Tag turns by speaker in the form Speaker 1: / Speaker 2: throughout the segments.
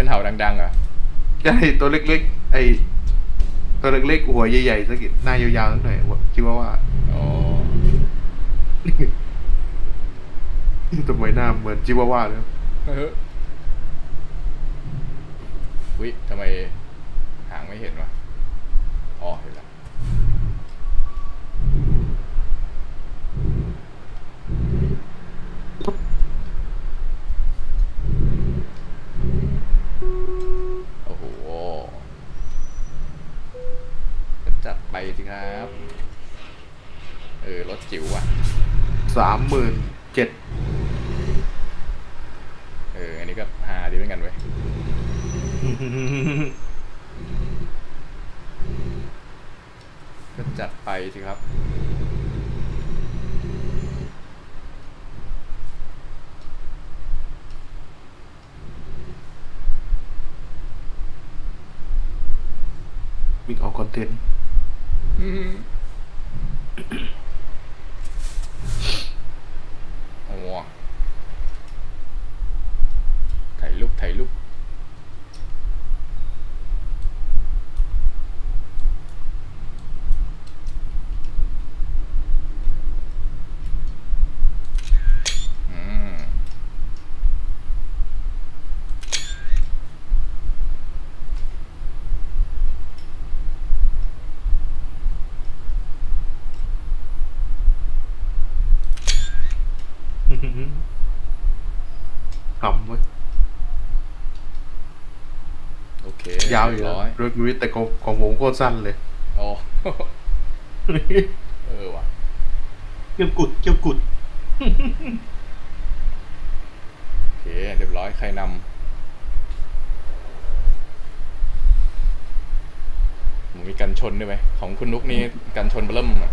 Speaker 1: มันเห่าดังๆเหรอ
Speaker 2: ใช่ตัวเล็กๆ ไอตัวเล็กๆหัวใหญ่ๆสักนิดหน้ายาวๆสักหน่อยหัวคิดว่าว่า
Speaker 1: อ๋อ
Speaker 2: ทำไมหน้าเหมือนจิวาว่าเลย
Speaker 1: เฮ้ยวิทำไมหางไม่เห็นวะอ๋อเห็นแล้ว สิครับ เออ รถจิ๋วอะ
Speaker 2: สามหมื่นเจ็ด
Speaker 1: เออ อันนี้ก็ฮาดีเหมือนกันเว้ย ก็จัดไปสิครับ
Speaker 2: มิกเอาคอนเทนต์
Speaker 1: โอ้โหถ่ายรูปถ่ายรูป อืม
Speaker 2: ขำเว้ย
Speaker 1: โอเค
Speaker 2: ยาวอยู่
Speaker 1: เรี
Speaker 2: นะ
Speaker 1: ร้อย
Speaker 2: รถวิทแต่ของของผมโคตรสั้นเลย
Speaker 1: โอ้เออว่ะ
Speaker 3: เกี่ยวกุดเกี่ยวกุด
Speaker 1: โอเคเรียบร้อยใครนำผมมีกันชนด้วยไหมของคุณนุกนี่กันชนเบอร์เริ่มอะ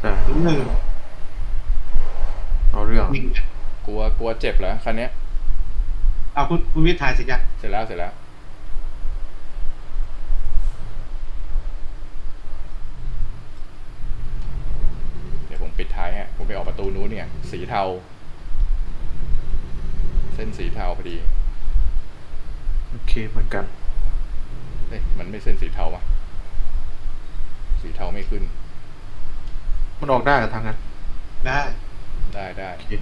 Speaker 2: แต่
Speaker 3: หนึ่ง
Speaker 2: เอาเรื่อง
Speaker 3: หนึ่ง
Speaker 1: กลัวกลัวเจ็บเหรอคันเนี้ย
Speaker 3: เอาคุณคุณวิทย์ถ่ายเสร็จยัง
Speaker 1: เสร็จแล้วเสร็จแล้ว เดี๋ยวผมปิดท้ายฮะ ผมไปออกประตูนู้นเนี่ย สีเทา เส้นสีเทาพอดี
Speaker 2: โอเคเหมือนกัน
Speaker 1: เอ้ยมันไม่เส้นสีเทาวะสีเทาไม่ขึ้น
Speaker 2: มันออกได้กับทางนั้น
Speaker 3: ได้
Speaker 1: ได้ได้
Speaker 2: โอเค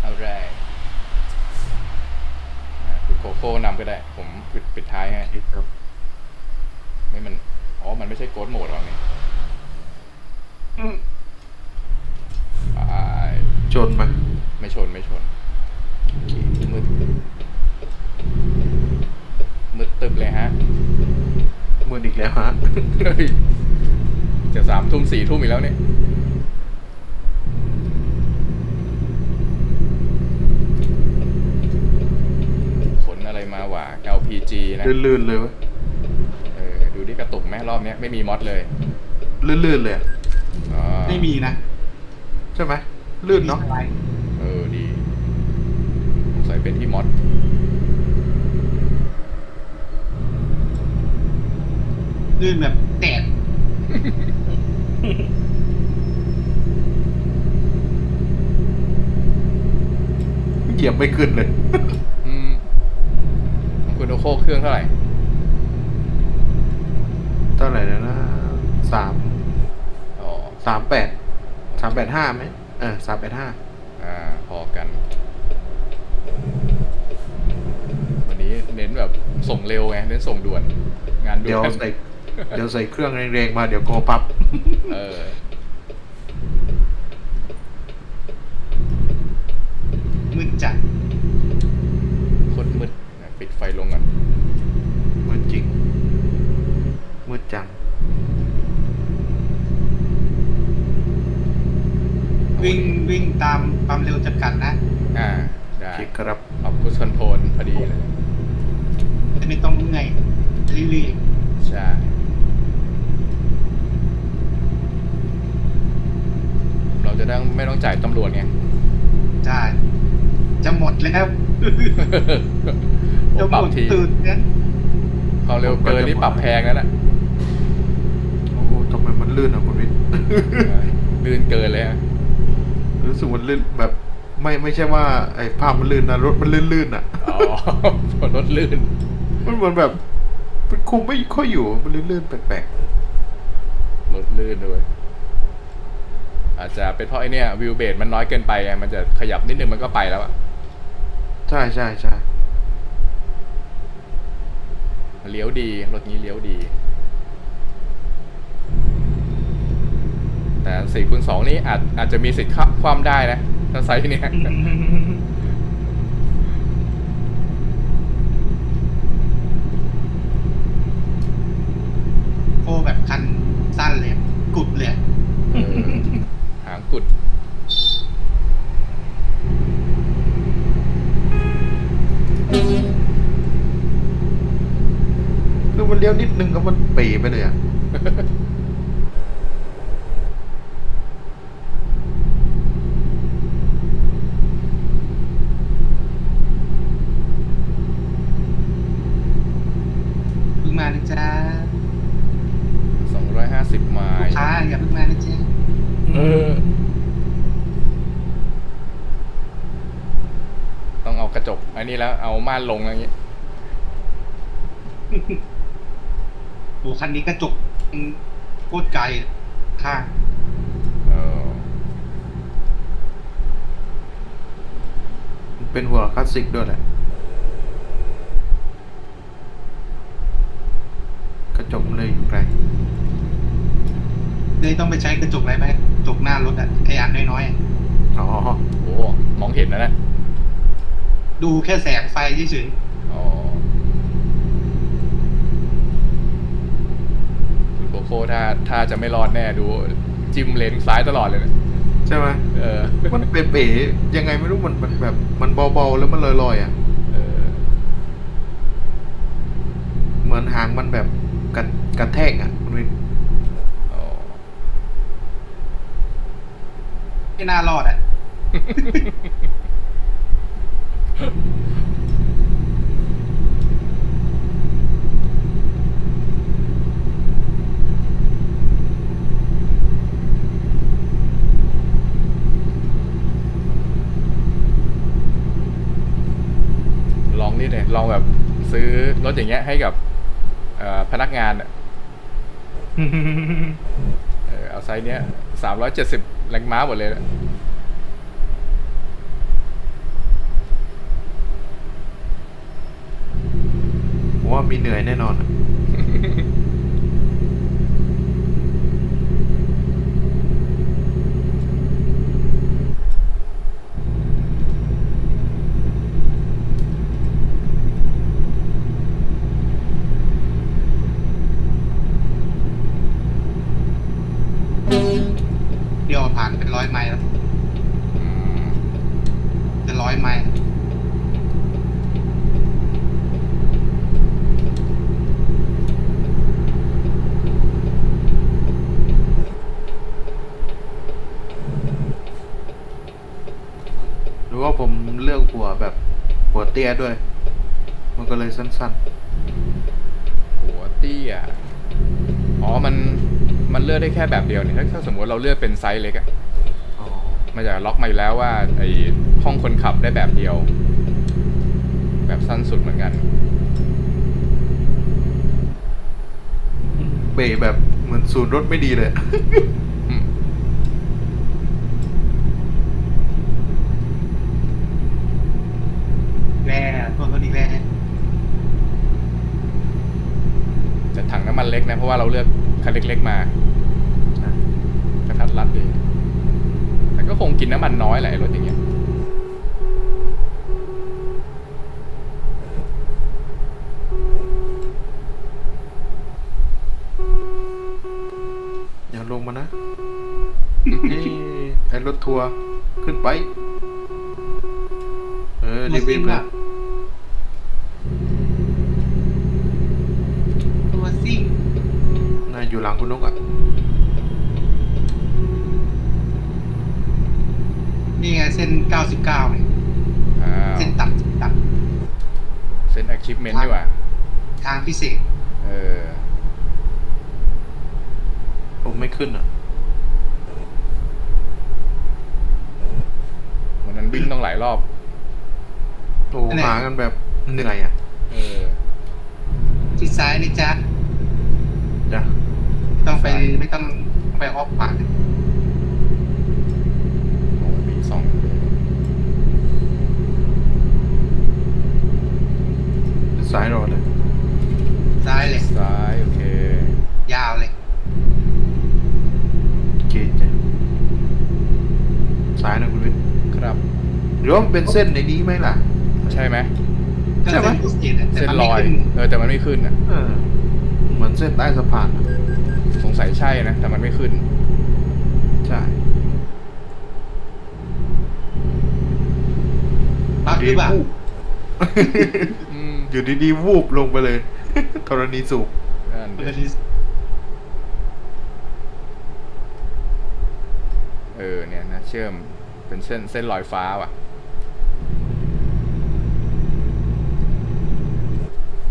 Speaker 1: เอาแรกอ่าคุณ โคโค่นำก็ได้ ผมปิดปิดท้ายให้
Speaker 2: โอเคครับ
Speaker 1: ไม่มัน อ๋อ มันไม่ใช่โกดโหมดหรอกนี่ไป
Speaker 2: ชนไหม
Speaker 1: ไม่ชนไม่ชนมืดมืดตึบเลยฮะ
Speaker 2: มืออีกแล้วฮะ
Speaker 1: เฮ้ยจะสามทุ่มสี่ทุ่มอีกแล้วเนี่ย ขนอะไรมาห ว่า LPG นะ
Speaker 2: ลื่นๆเลยวะ
Speaker 1: เออ ดูดิกระตุกไหมรอบเนี้ยไม่มีมอดเลย
Speaker 2: ลื่นๆเลยอะ
Speaker 1: อ๋อ
Speaker 3: ไม่มีนะ
Speaker 2: ใช่ไหมลื่นเนาะ
Speaker 3: อะไร
Speaker 1: เออดีสงสัยเป็นที่มอด
Speaker 3: ลื่นแบบแตก
Speaker 2: เหยียบไม่ขึ้นเลย
Speaker 1: อืมของคุณ โอโคเครื่องเท่าไหร่
Speaker 2: เท่าไหร่แล้วนะสาม
Speaker 1: อ๋อ
Speaker 2: สามแปดสามแปดห้าไหมเออสามแปดห้า
Speaker 1: อ่าพอกัน วันนี้เน้นแบบส่งเร็วไงเน้นส่งด่วน งานด่
Speaker 2: เดี๋ยว
Speaker 1: วน
Speaker 2: ใส่เดี๋ยวใส่เครื่องแรงๆมาเดี๋ยวโกปั๊บ
Speaker 1: เออ
Speaker 3: มืดจัด
Speaker 1: โคตรมืดอะปิดไฟลงก่อน
Speaker 2: มืดจริง มืดจัง
Speaker 3: วิ่งวิ่งตามความเร็ว จำกัดนะ
Speaker 1: อ่าได้
Speaker 2: โอเคครับ
Speaker 1: ออกกุชคอนโทรลพอดีเลย
Speaker 3: จะไม่ต้องเมื่อยเรื่อย
Speaker 1: ใช่เราจะได้ไม่ต้องจ่ายตำรวจไง
Speaker 3: ๆจะจะหมดแล้ว
Speaker 1: ผ
Speaker 3: จะ
Speaker 1: ม
Speaker 3: ห
Speaker 1: ปรับ
Speaker 3: มด
Speaker 1: ที
Speaker 3: ตื่นเนี่ย
Speaker 1: ความเร็วเกินนี่ปรับแพงแล้วนะ
Speaker 2: โอ้โหทำไมมันลื่นอะคุณวิทย์
Speaker 1: ดลื่นเกินเลยอะ
Speaker 2: รู้สึกมันลื่นแบบ ไม่ไม่ใช่ว่าไอ้ภาพมันลื่นนะรถมันลื่นๆอะ
Speaker 1: อ๋อรถลื่น
Speaker 2: มันเหมือนแบบมันคุมไม่ค่อยอยู่ มันลื่นๆแปลก
Speaker 1: รถลื่นด้วยอาจจะเป็นเพราะไอเนี่ยวิวเบสมันน้อยเกินไปไงมันจะขยับนิดนึงมันก็ไปแล้วอะ
Speaker 2: ๆใช่ใช่ใช่
Speaker 1: เลี้ยวดีรถนี้เลี้ยวดี แต่สี่คูณสองนี่อาจอาจจะมีสิทธิ์ขับความได้นะ ถ้าไซส์เนี้ย
Speaker 3: โคแบบคันสั้นเลย กุดเลย
Speaker 1: เออหางกุด
Speaker 2: คือมันเลี้ยวนิดนึงก็มันเป๋ไปเลยอะ
Speaker 3: เพิ่งมานะจ๊ะ
Speaker 1: 250 ไม
Speaker 3: ลูก
Speaker 1: ล์
Speaker 3: ค้าอย่าเพิ่งมานะจ๊ะ
Speaker 1: เออ ต้องเอากระจก อันนี้แล้ว เอา ม่านลงอย่างงี้
Speaker 3: โอ้คันนี้กระจกโคตรไกลข้าง
Speaker 1: เออ
Speaker 2: มันเป็นหัวคลาสสิกด้วยแหละ กระจกมันเลยอยู่ไกล
Speaker 3: เลยต้องไปใช้กระจกอะไรไหมกระจกหน้ารถอะไออันน้อยๆอะ
Speaker 2: อ๋อ
Speaker 1: โอ้มองเห็นนะนะ
Speaker 3: ดูแค่แสงไฟเฉย
Speaker 1: อ๋อคุณโคโค่ถ้าถ้าจะไม่รอดแน่ดู จิ้มเลนซ้ายตลอดเลยนะ
Speaker 2: ใช่ไหม
Speaker 1: เออ
Speaker 2: มันเป๋ๆยังไงไม่รู้มันมันแบบ มันเบาๆแล้วมันลอยๆอะ
Speaker 1: เออ
Speaker 2: เหมือนหางมันแบบกระกระแทกอะคุณวิน
Speaker 1: อ๋อ
Speaker 3: ๆไม่น่ารอดอะ
Speaker 1: ลองนี่เลยลองแบบซื้อรถอย่างเงี้ยให้กับเอ่อพนักงานอะเออเอาไซส์เนี้ยสามร้อยเจ็ดสิบแรงม้าหมดเลยนะ
Speaker 2: ผมว่ามีเหนื่อยแน่นอนอะ
Speaker 3: เดี๋ยวผ่านเป็นร้อยไมล์แล้ว
Speaker 1: อืม
Speaker 3: จะร้อยไมล์
Speaker 2: หรือ ว่าผมเลือกหัวแบบหัวเตี้ยด้วย มันก็เลยสั้น
Speaker 1: หัวเตี้ย อ๋อ มัน มันเลือกได้แค่แบบเดียวเนี่ย ถ้าถ้าสมมติเราเลือกเป็นไซส์เล็กอะ
Speaker 2: ๆอ๋อ
Speaker 1: มันจะล็อกมาอยู่แล้วว่าไอห้องคนขับได้แบบเดียว แบบสั้นสุดเหมือนกัน
Speaker 2: เป๋แบบเหมือนศูนย์รถไม่ดีเลย
Speaker 1: อืม
Speaker 3: แร่พวกเขาดีแร่
Speaker 1: แต่ถังน้ำมันเล็กนะ เพราะว่าเราเลือกคันเล็ก ๆ มากระทัดรัดดีแต่ก็คงกินน้ำมันน้อยแหละรถอย่างเงี้ย
Speaker 2: อย่าลงมานะเอ้ไอรถทัวร์ขึ้นไป เออ
Speaker 3: ตัว
Speaker 2: รีบๆเล
Speaker 3: อะ
Speaker 2: หลังคุณนกอะ
Speaker 3: นี่ไงเส้น 99เนี่ย
Speaker 1: อ้าว
Speaker 3: เส้นตัดตัด
Speaker 1: เส้น achievement ดีกว่า
Speaker 3: ทางพิเศษ
Speaker 1: เออ
Speaker 2: ผมไม่ขึ้นอะ
Speaker 1: วันนั้นวิ่งต้องหลายรอบ
Speaker 2: โอ้อันหน หากันแบบเหนื่อยอะ
Speaker 1: เออ
Speaker 3: ที่ซ้ายนี่จ๊ะ ไป
Speaker 1: ซ้าย
Speaker 3: ไม่ต้องไปออฟขวา
Speaker 1: โอ้มีสอง
Speaker 2: สายรอเลย
Speaker 3: ซ้ายเลย
Speaker 1: ซ้ายโอเค
Speaker 3: ยาวเลย
Speaker 2: โอเคจ้ะสายนะคุณวิทย์
Speaker 1: ครับ
Speaker 2: หรือว่ามันเป็นเส้นในนี้ไหมล่ะ
Speaker 1: ใช่ไหม
Speaker 3: ก็
Speaker 2: ใช่ไหม
Speaker 3: เส้นพิเศษอะแต่
Speaker 1: เส้น
Speaker 3: มัน
Speaker 1: ล
Speaker 3: ไม่
Speaker 1: อย
Speaker 3: ขึ้น
Speaker 1: เออแต่มันไม่ขึ้นอะ
Speaker 2: เออเหมือนเส้นใต้สะพานอะ
Speaker 1: สงสัยใช่นะ แต่มันไม่ขึ้น
Speaker 2: ใช่
Speaker 3: บักหรือเปล่า
Speaker 2: วูบ
Speaker 1: อืม
Speaker 2: อยู่ดีๆวูบลงไปเลยธรณีสูบ
Speaker 1: นั่น
Speaker 3: มัน
Speaker 1: ดิ
Speaker 3: จะมี
Speaker 1: เออเนี่ยนะเชื่อมเป็นเส้นเส้นลอยฟ้าว่ะ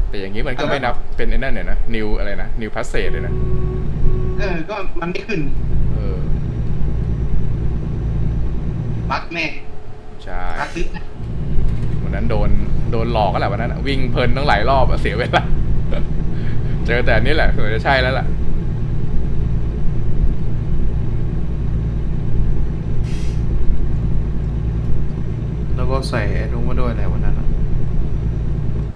Speaker 1: แต่อย่างนี้มันก็ไม่นับเป็นไอ้นั่นเนี่ยนะนิวอะไรนะนิวพาสเซจเลยนะ
Speaker 3: เออ ก็มันไม่ขึ้น
Speaker 1: เออ
Speaker 3: บักแน่
Speaker 1: ใช่
Speaker 3: บักลึกนะ
Speaker 1: วันนั้นโดนโดนหลอกก็แหละวันนั้นอะวิ่งเพลินตั้งหลายรอบอะเสียเวลา เจอแต่อันนี้แหละเหมือนจะใช่แล้วล่ะ
Speaker 2: แล้วก็ใส่ไอ้นู้นมาด้วยแหละวันนั้นอะ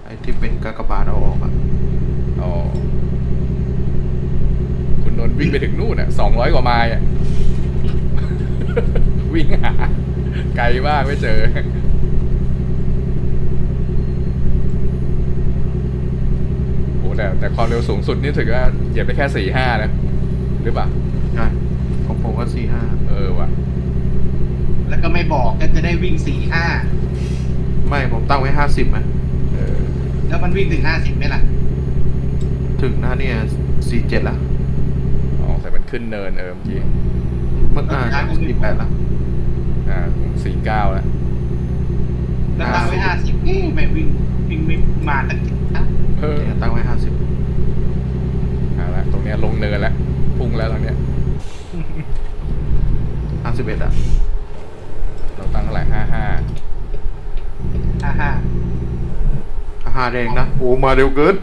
Speaker 2: ไอ้ที่เป็นกากบาทเอาออกอะ
Speaker 1: อ๋อคุณ นนท์วิ่งไปถึงนู่นอะสองร้อยกว่าไมล์อะ วิ่งหา ไกลมากไม่เจอ โอ้แต่แต่ความเร็วสูงสุดนี่ถือว่าเหยียบได้แค่สี่ห้านะ หรือเปล่า
Speaker 2: ใช่ของผมก็สี่ห้า
Speaker 1: เออว่ะ
Speaker 3: แล้วก็ไม่บอกก็จะได้วิ่งสี่ห้า
Speaker 2: ไม่ผมตั้งไว้ห้าสิบนะ
Speaker 1: เออ
Speaker 3: แล้วมันวิ่งถึงห้าสิบไหมล่ะ
Speaker 2: ถึงนะเนี่ยสี่เจ็ดละ
Speaker 1: อ๋อแต่มัน ขึ้นเนินเออเมื่อกี้
Speaker 2: มันอ่าสี่แปดละ
Speaker 1: อ่าสี่เก้าแล้ว
Speaker 3: แล้วตั้งไว้ห้าสิบเอ๊ะไม่วิ่งวิ่งไม่มาตั้งเจ็ดนะ
Speaker 1: เออ
Speaker 2: เนี่ยตั้งไว้ห้าสิบ
Speaker 1: เอาละตรงเนี้ยลงเนินแล้วพุ่งแล้วตรงเนี้ย
Speaker 2: ห้าสิบเอ็ดอะ
Speaker 1: เราตั้งเท่าไหร่ห้าห้า
Speaker 3: ห้าห้า
Speaker 2: ห้าแดงนะโอ้มาเร็วเกิน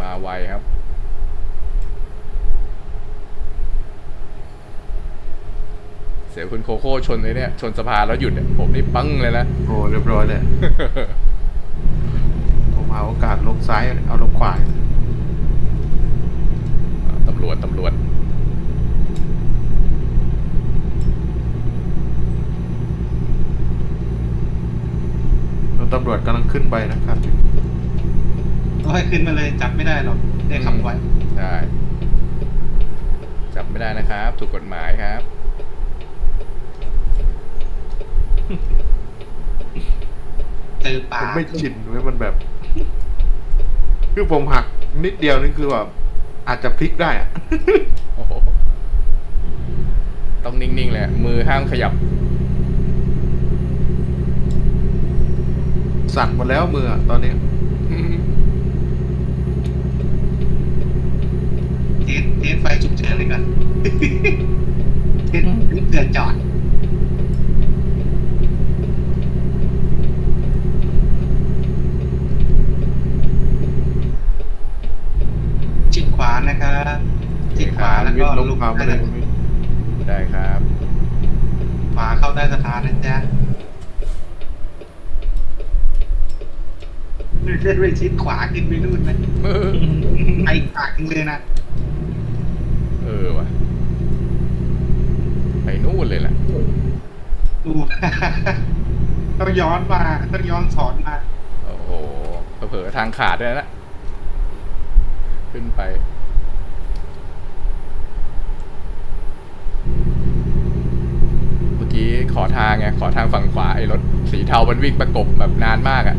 Speaker 1: มาไวครับ เสียคุณโคโค่ชนเลยเนี่ย ชนสะพานแล้วหยุดเนี่ยผมนี่ปังเลยนะ
Speaker 2: โอ้เรียบร้อยเลยผมหาโอกาสลงซ้ายเอาลงขวา
Speaker 1: ตำรวจตำรวจ
Speaker 2: แล้วตำรวจกำลังขึ้นไปนะครับ
Speaker 3: ก็ให้ขึ้นมาเลยจับไม่ได้หรอกได้ขับไว้
Speaker 1: ใช่จับไม่ได้นะครับ ถูกกฎหมายครับ
Speaker 3: เจอ
Speaker 2: ผ
Speaker 3: ป่าม
Speaker 2: ไม่ชินเว้ยมันแบบ คือผมหักนิดเดียวนี่คือแบบอาจจะพลิกได้อะ
Speaker 1: โอ้โหต้องนิ่งๆเลยอะมือห้ามขยับ
Speaker 2: สั่นหมดแล้วมืออะตอนนี้
Speaker 3: เทสเทสไฟฉุกเฉินเลยก่อนเทสเกิดจอดชิดขวา นะครับชิดขวาแล้ว
Speaker 2: วิ
Speaker 3: ก็
Speaker 2: ทย์ลง
Speaker 3: ลุก
Speaker 2: พามา
Speaker 3: ได้
Speaker 2: เลยคุณวิทย์
Speaker 1: ได้ครับ
Speaker 3: ขวาเข้าใต้สะพานนะจ๊ะเล่นไปชิดขวาขึ้นไปนู่นนะไปขวาขึ้นเลยนะ
Speaker 1: เออว่ะไปนู่นเลยแหละ
Speaker 3: ดูต้องย้อนมาต้องย้อนสอนมา
Speaker 1: โอ้โหเผลอๆทางขาดด้วยนะขึ้นไป เมื่อกี้ขอ ทางไงขอทางฝั่งขวาไอ้รถสีเทามันวิ่งประกบแบบนานมากอะ่ะ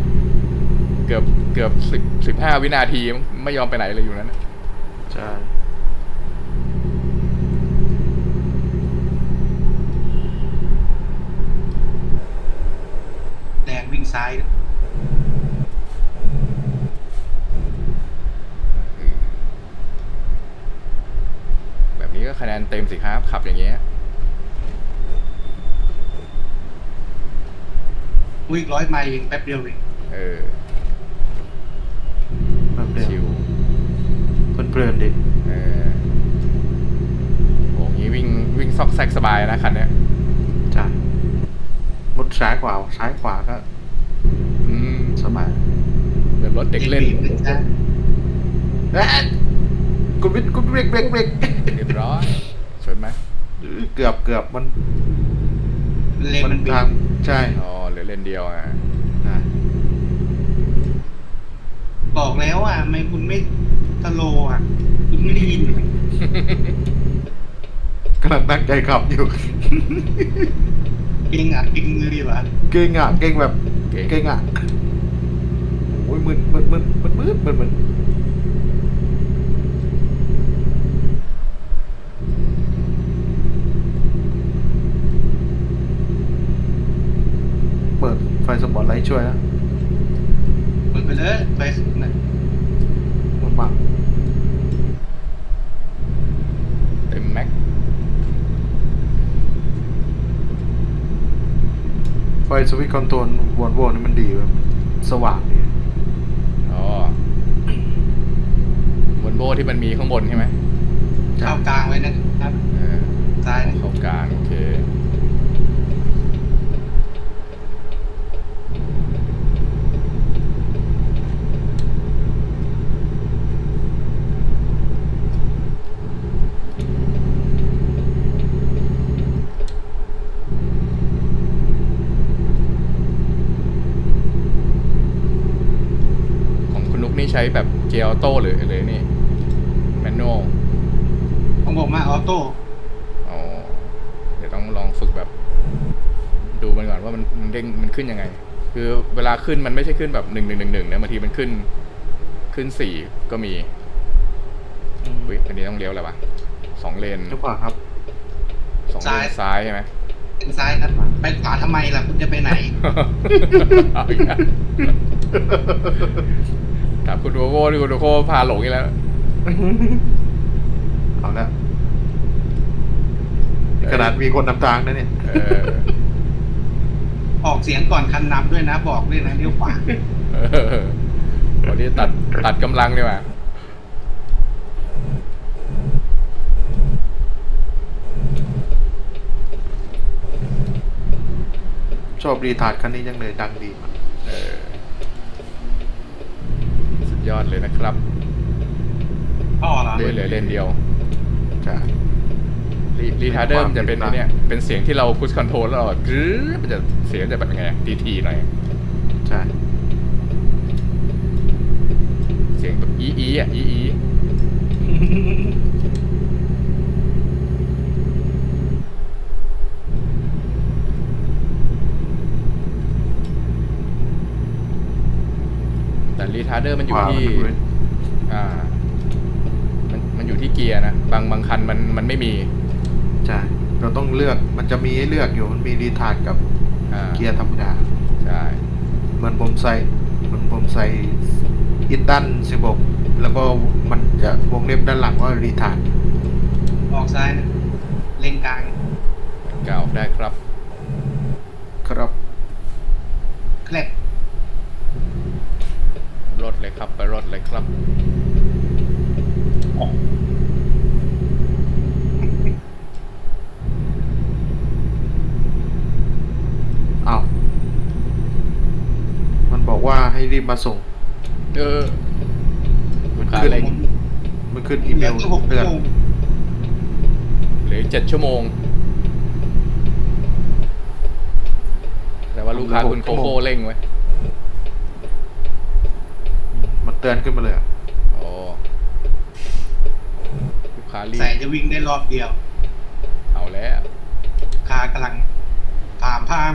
Speaker 1: เกือบเกือบสิบสิบห้าวินาทีไม่ยอมไปไหนเลยอยู่นั้นน่ะ
Speaker 2: ใช่
Speaker 3: แดงวิ่งซ้าย
Speaker 1: แบบนี้ก็คะแนนเต็มสิครับขับอย่างเงี้ย
Speaker 3: กูอีกร้อยไมล์เองแป๊บเดียวเอง
Speaker 1: เออ
Speaker 2: แป๊บเดียว
Speaker 1: ชิว
Speaker 2: เพลินๆดิ
Speaker 1: เออโหงี้วิ่งวิ่งซอกแซกสบายนะคันเนี้ย
Speaker 2: จ้ะมุดซ้ายขวาซ้ายขวาก็
Speaker 1: อืม
Speaker 2: สบาย
Speaker 1: เหมือนรถเด็กเล่น
Speaker 3: บีบนะจ๊ะ
Speaker 2: เอ๊ะกูวิทกูเบรกเบรกเบรก
Speaker 1: เรียบร้อยสวยไหม
Speaker 2: เกือบเกือบมัน
Speaker 3: เลน
Speaker 2: มั
Speaker 3: มันนบี
Speaker 2: ทาง
Speaker 3: บ
Speaker 2: ใช่
Speaker 1: อ๋อเหลือเลนเดียวอะ
Speaker 2: อะ
Speaker 3: บอกแล้วอะทำไมคุณไม่สโลว์อะ คุณไม่ได้ยิน
Speaker 2: กำลังตั้งใจขับอยู่
Speaker 3: ปิงอะปิงมือดีวะ
Speaker 2: เก่งอะเก่งแบบ
Speaker 1: เก่ง
Speaker 2: เก่งอะโอ้ยมึนมึนมึนมึนมึนมึนมึนเปิดไฟ สปอตไลท์ช่วยนะ
Speaker 3: เปิดไปเลยไปสุดนะ
Speaker 2: มันมาก
Speaker 1: เต็มแม็ก
Speaker 2: ไฟสวิตช์คอนโทรลวนโวนี่มันดีแบบสว่างดี
Speaker 1: อ๋อบนโบที่มันมีข้างบนใช่ไหม
Speaker 3: เข้ากลางไว้นะครับ
Speaker 1: เออ
Speaker 3: ซ้ายนะ
Speaker 1: เข้ากลางโอเค ของคุณนุกนี่ ใช้แบบเกียร์ออโต้หรือหรือนี่แมนนวล
Speaker 3: ของผมอะออโต้
Speaker 1: อ๋อเดี๋ยวต้องลองฝึกแบบ ดูมันก่อนว่ามันมันเด้งมันขึ้นยังไง คือเวลาขึ้นมันไม่ใช่ขึ้นแบบหนึ่งหนึ่งหนึ่งหนึ่งนะบางทีมันขึ้น ขึ้นสี่ก็มีอุ้ยอันนี้ต้องเลี้ยวอะไรวะสองเลน
Speaker 2: หรือเปล่าครับ
Speaker 1: สองเลนซ้ายใช่ไหม
Speaker 3: เป็นซ้ายครับไปขวาทำไมล่ะคุณจะไปไหน
Speaker 1: เอาอีกแล้ว ถามคุณโดโก้ที่คุณโดโก้พาหลงอีกแล้ว
Speaker 2: เอาแล้วขนาดมีคนนำทางนะเนี่ย
Speaker 1: เออ
Speaker 3: ออกเสียงก่อนคันนำด้วยนะ บอกด้วยนะเลี้ยวขวา
Speaker 1: เออวันนี้ตัดตัดกำลังดีกว่า
Speaker 2: ชอบรีทาร์ดคันนี้จังเลยดังดีมาก
Speaker 1: ยอดเลยนะครับ
Speaker 3: พ่อเหรอ
Speaker 1: เหลือเหลือเลนเดียว
Speaker 2: จ้ะ
Speaker 1: รีรีทาร์เดอร์มันจะเป็นไอ้เนี่ยเป็นเสียงที่เราพุชคอนโทรลแล้วเราแบบกรึ๊ดมันจะเสียงจะแบบยังไงทีทีหน่อย
Speaker 2: ใช่
Speaker 1: เสียงแบบอีอีอะอีอี รีทาร์เดอร์มันอยู่
Speaker 2: ขวา
Speaker 1: ที่
Speaker 2: มันด้วย
Speaker 1: อ่า มันมันอยู่ที่เกียร์นะ บางบางคันมันมันไม่มี
Speaker 2: ใช่ เราต้องเลือก มันจะมีให้เลือกอยู่ มันมีรีทาร์ดกับ
Speaker 1: อ่า
Speaker 2: เกียร์ธรรมดา
Speaker 1: ใช่
Speaker 2: เหมือนผมใส่เหมือนผมใส่อินดันสิบกแล้วก็มันจะวงเล็บด้านหลังว่ารีทาร์ด
Speaker 3: ออกซ้ายนะเลนกลาง
Speaker 1: กล่าวได้ครับ
Speaker 2: ครับ
Speaker 3: แคลบ
Speaker 1: รถเลยครับ ไปรถเลย ครับ
Speaker 2: เอามันบอกว่าให้รีบมาส่ง
Speaker 1: เออลูกค้า
Speaker 2: ขึ้น
Speaker 1: เร่ง
Speaker 2: มันขึ้นอี
Speaker 3: เห
Speaker 2: เม
Speaker 3: ลือ
Speaker 2: ล
Speaker 3: แค่หก
Speaker 2: เตื
Speaker 3: ชั่
Speaker 2: อ
Speaker 3: วนโมง
Speaker 1: เหลือเจ็ดชั่วโมง แต่ว่าลูกค้าคุณโคโค่เร่งไว้
Speaker 2: มัน เตือนขึ้นมาเลยอะ
Speaker 1: โอ้ลูกค้ารีบ
Speaker 3: ใส่จะวิ่งได้รอบเดียว
Speaker 1: เอาแล้ว
Speaker 3: คากำลังพามพาม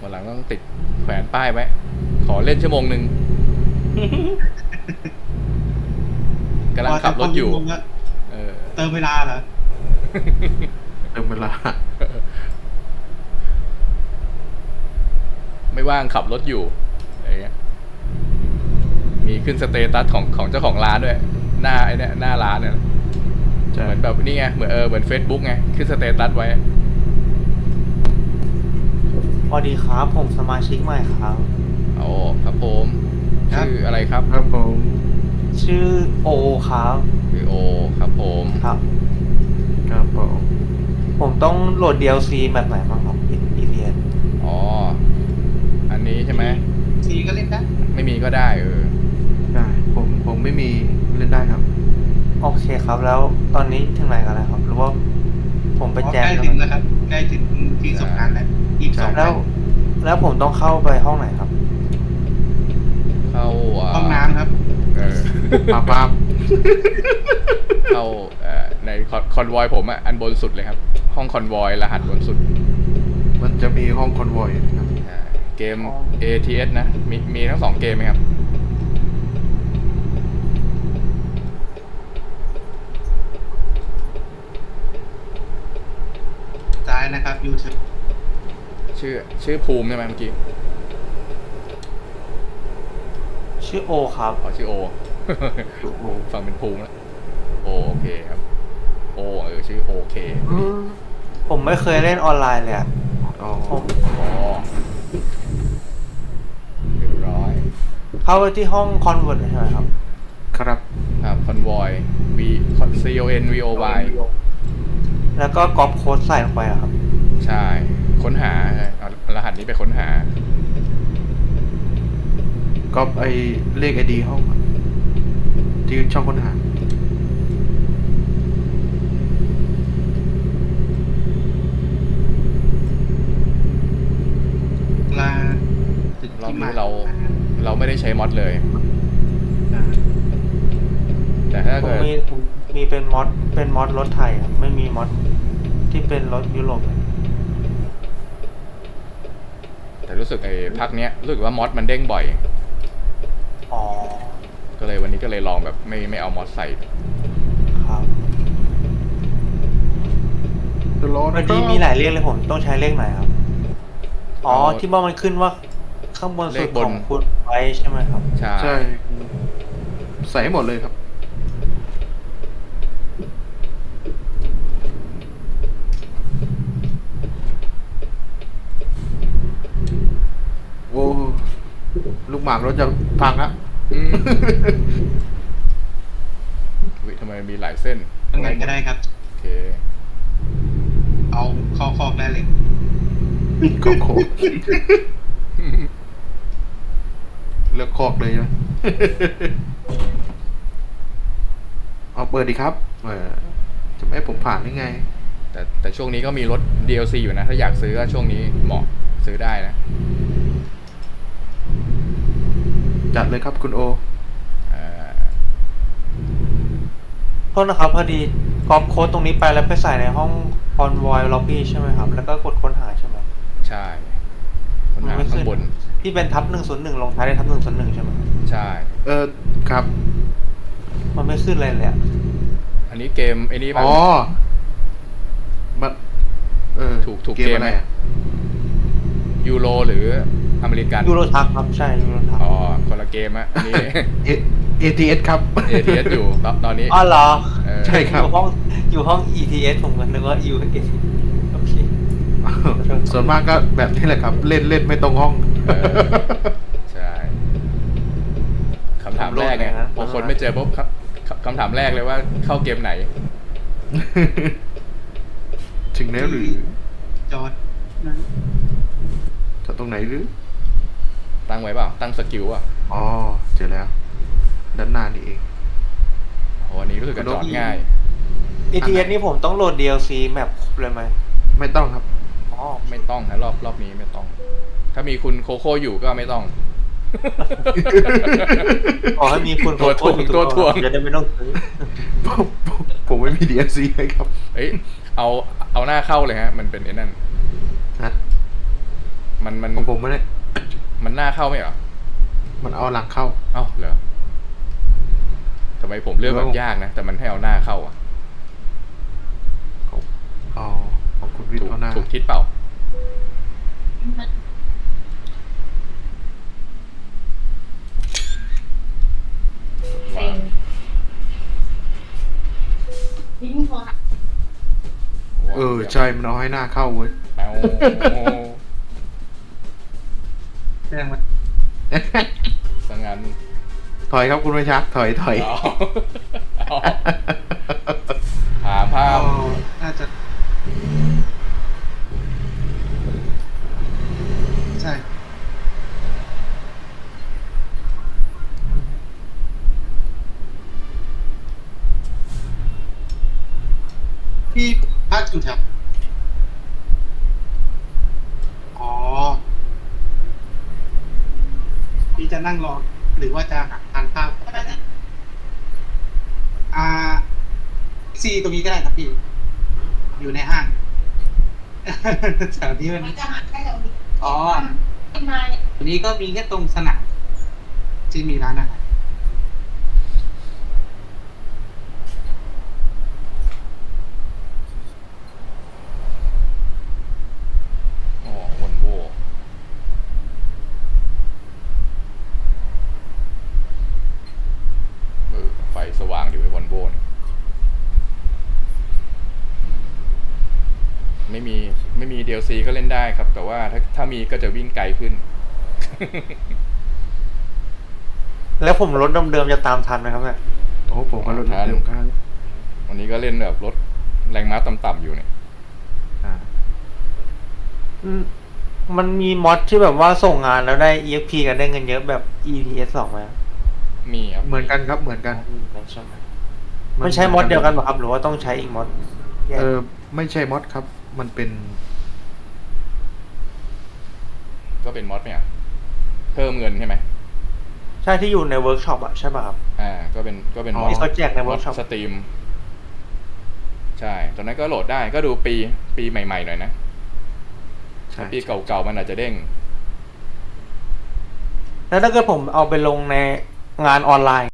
Speaker 1: วันหลังต้องติดแขวนป้ายไว้ขอเล่นชั่วโมงหนึ่งกำลังขับรถอยู่
Speaker 3: พจะเข้าชั่วโมงแล้ว
Speaker 1: เออ
Speaker 3: เติมเวลาเหรอ
Speaker 2: เติมเวลา
Speaker 1: ไม่ว่างขับรถอยู่อะไรเงี้ยมีขึ้นสเตตัสของของเจ้าของร้านด้วย หน้าไอ้เนี่ยหน้าร้านเนี่ย
Speaker 2: ใช่
Speaker 1: เหมือนแบบนี่ไงเหมือนเออเหมือน Facebook ไงขึ้นสเตตัสไว้
Speaker 4: สวัสดีครับ ผมสมาชิกใหม่ครับ
Speaker 1: โอ้ครับผม
Speaker 3: ครับ
Speaker 1: ชื่ออะไรครับ
Speaker 2: ครับผม
Speaker 4: ชื่อโอครับ
Speaker 1: คือโอครับผม
Speaker 4: ครับ
Speaker 2: ครับผม
Speaker 4: ผมต้องโหลด DLC แบบไหนบ้างครับ ETS
Speaker 1: อ๋อ อันนี้ใช่ไหม
Speaker 3: ซีก็เล่นได้
Speaker 1: ไม่มีก็ได้เออ
Speaker 2: ได้ผมผมไม่มีเล่นได้ครับ
Speaker 4: โอเคครับ แล้วตอนนี้ถึงไหนกันแล้วครับหรือว่าผมไป
Speaker 3: อ๋อ
Speaker 4: แจ
Speaker 3: ใก
Speaker 4: ม
Speaker 3: ล้ถึงแล้วครับใกล้ถึงที่สงกรารแล้วยี่สิบสอง
Speaker 4: แล้ว แล้วผมต้องเข้าไปห้องไหนครับ
Speaker 1: เข้าา
Speaker 3: ห้องน้ำครับ
Speaker 1: เออ
Speaker 2: ปาปาม
Speaker 1: เข้าเอ่อในคอนวอยผมอะอันบนสุดเลยครับ ห้องคอนวอยรหัสบนสุด
Speaker 2: มันจะมีห้องคอนวอยนะครับ
Speaker 1: อ่าเกม
Speaker 4: อ๋อ
Speaker 1: ATS นะ มีมีทั้งสองเกมไหมครับ
Speaker 3: ซ้ายนะครับยูทูบ
Speaker 1: ชื่อชื่อภูมิใช่ไหมเมื่อกี้
Speaker 4: ชื่อโอครับ
Speaker 1: อ๋อชื่อโอ
Speaker 2: โอ้โห
Speaker 1: ฟังเป็นภูมิแล้วโอโอเคครับ โอเออชื่อโอเค
Speaker 4: ผมไม่เคยเล่นออนไลน์เลยอะ
Speaker 2: อ๋อ
Speaker 4: ผม
Speaker 1: อ๋อเรียบร้อย
Speaker 4: เข้าไปที่ห้องคอนเวิร์ตใช่ไหมครับ
Speaker 2: ครับ
Speaker 1: ครับคอนวอย V C O N V O Y
Speaker 4: แล้วก็ก๊อปโค้ดใส่ลงไปอะครับ
Speaker 1: ใช่ ค้นหาเอารหัสนี้ไปค้นหา
Speaker 2: ก็ไอเลขไอดีห้องอะที่ช่องค้นหา
Speaker 3: ลาถึง
Speaker 1: รอบ
Speaker 3: ที่ห
Speaker 1: นี้
Speaker 3: มาย
Speaker 1: เราเรา ไม่ได้ใช้มอดเลย
Speaker 3: อ่า
Speaker 1: แต่ถ้า
Speaker 4: ผม
Speaker 1: เกิด
Speaker 4: มีผมมีเป็นมอดเป็นมอดรถไทยครับไม่มีมอดที่เป็นรถยุโรปเลย
Speaker 1: แต่รู้สึกไอ้พักเนี้ยรู้สึกว่ามอดมันเด้งบ่อย
Speaker 4: อ๋อ
Speaker 1: ก็เลยวันนี้ก็เลยลองแบบไม่ไม่เอามอดใส่
Speaker 4: ครับ
Speaker 2: The Lord
Speaker 4: วันนี้มีหลายเลขเลยผมต้องใช้เลขไหนครับ อ๋อที่ว่ามันขึ้นว่า ข้างบนสุดของคุณไว้ใช่ไหมครับ
Speaker 1: ใช่
Speaker 2: ใช่ใส่ให้หมดเลยครับ โอ้ลูกหมากรถจะพังละ
Speaker 1: อืมอุ๊ยทำไมมีหลายเส้น
Speaker 3: ยังไงก็ได้ครับ
Speaker 1: โอเค
Speaker 3: เอาเข้าคอกได้เลย
Speaker 2: ก็โคก เลือกคอกเลยนะเอาเปิดดีครับเออจะไม่ให้ผมผ่านได้ไง
Speaker 1: แต่แต่ช่วงนี้ก็มีรถ DLC อยู่นะ ถ้าอยากซื้อก็ช่วงนี้เหมาะซื้อได้นะ
Speaker 2: จัดเลยครับคุณโอ
Speaker 1: อ่า
Speaker 4: โทษนะครับพอดีก๊อปโค้ดตรงนี้ไปแล้วไปใส่ในห้องคอนวอยล็อบบี้ใช่ไหมครับ แล้วก็กดค้นหาใช่ไหม
Speaker 1: ใช่ค้นหา
Speaker 4: ไม่
Speaker 1: ข้า
Speaker 4: ขึ้
Speaker 1: งบน
Speaker 4: ที่เป็นทับหนึ่งศูนย์หนึ่งลงท้ายด้วยทับหนึ่งศูนย์หนึ่งใช่ไหม
Speaker 1: ใช่
Speaker 2: เออครับ
Speaker 4: มันไม่ขึ้นเลยเลยอะ
Speaker 1: อันนี้เกมไอ้นี่ป่ะ
Speaker 2: อ๋อมันเออ
Speaker 1: ถูกถูก
Speaker 2: เกม
Speaker 1: เกม
Speaker 2: อะไร
Speaker 1: ไหม
Speaker 2: อะ
Speaker 1: ยูโรหรืออเมริกัน
Speaker 4: ยูโรทักครับใช่ยูโรทัก
Speaker 1: อ๋อคนละเกมอะอันนี้
Speaker 2: เอ ATS ครับ
Speaker 1: ATS อยู่ตอนตอนนี้
Speaker 4: อ๋อเหรอ
Speaker 1: เออ
Speaker 2: ใช่ครับ
Speaker 4: อยู่ห้องอยู่ห้อง ETS ผมก็นึกว่า UAS โอเค
Speaker 2: ส่วนมากก็แบบนี้แหละครับ เล่นเล่นไม่ตรงห้อง
Speaker 1: เออใช่คำถามแรกไง
Speaker 4: ผมโลดเลยนะ
Speaker 1: พอคนไม่เจอปุ๊บครับคำคำถามแรกเลยว่าเข้าเกมไหน
Speaker 2: ถึงแล้วหรือ
Speaker 3: จอดนะ
Speaker 2: จะตรงไหนหรือ
Speaker 1: ตั้งไว้เปล่า ตั้งสกิลอะ
Speaker 2: อ๋อ เจอแล้ว ด้านหน้านี่เอง
Speaker 1: โอ้อันนี้รู้สึกจะจอดง่าย
Speaker 4: ETS นี่ผมต้องโหลด DLC แมปครบเลยไหม
Speaker 2: ไม่ต้องครับ
Speaker 4: อ๋อ
Speaker 1: ไม่ต้องนะรอบรอบนี้ไม่ต้อง ถ้ามีคุณโคโค่อยู่ก็ไม่ต้อง
Speaker 4: ขอให้มีคุณ
Speaker 1: ตัวถ่วง
Speaker 4: โค้ด
Speaker 1: ตัวถ่วง
Speaker 4: จะได้ไม่ต้องซื้อ
Speaker 2: ผมผมผมไม่มี DLC ให้ครับ
Speaker 1: เอ้ยเอาเอาหน้าเข้าเลยฮะ มันเป็นไอ้นั่น
Speaker 2: นะ
Speaker 1: มันมัน
Speaker 2: ของผมไม่ได้
Speaker 1: มันหน้าเข้าไหมเหรอ
Speaker 2: มันเอาหลังเข้า
Speaker 1: เอ้าเหรอทำไมผมเลือกแบบยากนะ แต่มันให้เอาหน้าเข้าอะ
Speaker 2: ของอ๋อของคุณวิท
Speaker 1: ถู
Speaker 2: ย์
Speaker 1: ก
Speaker 2: เอาหน้า
Speaker 1: ถูกทิศเปล่า
Speaker 5: ทิ้งโทรศัพท์
Speaker 2: เออใช่มันเอาให้หน้าเข้าเว้ย
Speaker 1: แป๊ว
Speaker 3: แจ้งไหม
Speaker 1: สังงาน
Speaker 2: ถอยครับคุณไม่ชักถอยถอย
Speaker 1: เาเอาพาภาพ
Speaker 3: จะ พี่พักอยู่แถวอ๋อ พี่จะนั่งรอ หรือว่าจะหาทานข้าวอ่าซีตรงนี้ก็ได้ครับพี่ อยู่ในห้าง แถวนี้มัน
Speaker 5: มันจะหาแค่แถวนี้
Speaker 3: อ๋อ
Speaker 5: ที่มาเนี่ย
Speaker 3: ตรงนี้ก็มีแค่ตรงสนามที่มีร้านอาหาร
Speaker 1: อ๋อวันโวเออไฟสว่างอยู่ไอ้วันโวเนี่ยไม่มีไม่มี DLC ก็เล่นได้ครับ แต่ว่าถ้าถ้ามีก็จะวิ่งไกลขึ้น
Speaker 4: แล้วผมรถเดิมๆจะตามทันไหมครับเนี่ย
Speaker 2: โอ้ผมก็รถ
Speaker 1: ทัน
Speaker 2: เร็วกัน
Speaker 1: วันนี้ก็เล่นแบบรถแรงม้าต่ำๆอยู่เนี่ย
Speaker 2: อ่า
Speaker 4: อืมมันมีมอดที่แบบว่าส่งงานแล้วได้ EXP กันได้เงินเยอะแบบ EPS 2ไหมครับ
Speaker 1: มีครับ
Speaker 2: เหมือนกันครับ เหมือนกัน
Speaker 4: มีไหมใช่ไหมมันใช้มอดเดียวกันป่ะครับ หรือว่าต้องใช้อีกมอดแยก
Speaker 2: เออ ไม่ใช่มอดครับ มันเป็น
Speaker 1: ก็เป็นมอดเนี่ยเพิ่มเงินใช่ไหม
Speaker 4: ใช่ที่อยู่ในเวิร์กช็อปอะใช่ป่ะครับ
Speaker 1: อ่า ก็เป็นก็เป็นมอด
Speaker 4: ที่เขาแจกใน
Speaker 1: ม
Speaker 4: เวิ
Speaker 1: อ
Speaker 4: ร์
Speaker 1: ด
Speaker 4: กช็อป
Speaker 1: สตรีม ใช่ ตอนนั้นก็โหลดได้ก็ดูปีปีใหม่ๆหน่อยนะ
Speaker 2: ใช่
Speaker 1: ปีเก่าๆมันอาจจะเด้ง
Speaker 4: แล้วถ้าเกิดผมเอาไปลงในงานออนไลน์